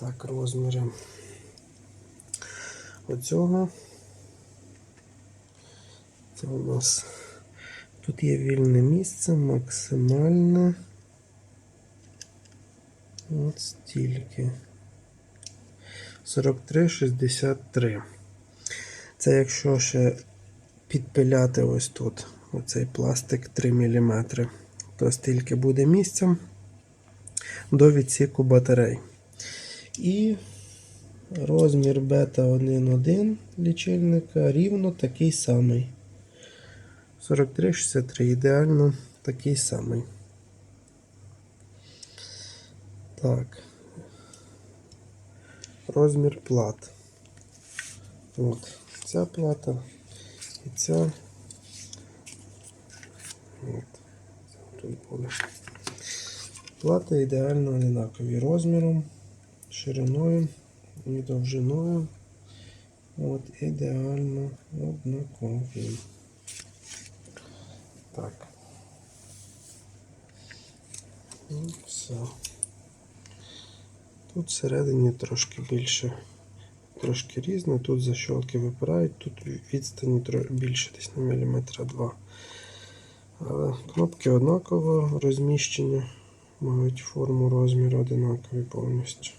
Так, розміри оцього. Це у нас тут є вільне місце, максимальне. От стільки. 43,63. Це якщо ще підпиляти ось тут оцей пластик 3 мм, то стільки буде місця до відсіку батарей. І розмір бета 1.1 лічильника рівно такий самий. 43,63. Ідеально такий самий. Так. Розмір плат. От. Ця плата і ця. От. Плати ідеально одинакові розміром, шириною і довжиною. От, ідеально однакові. Так. І все. Тут всередині трошки більше, трошки різне, тут защолки випирають, тут відстані більше десь на міліметра два. Але кнопки однакового розміщення, мають форму розміру одинакові повністю.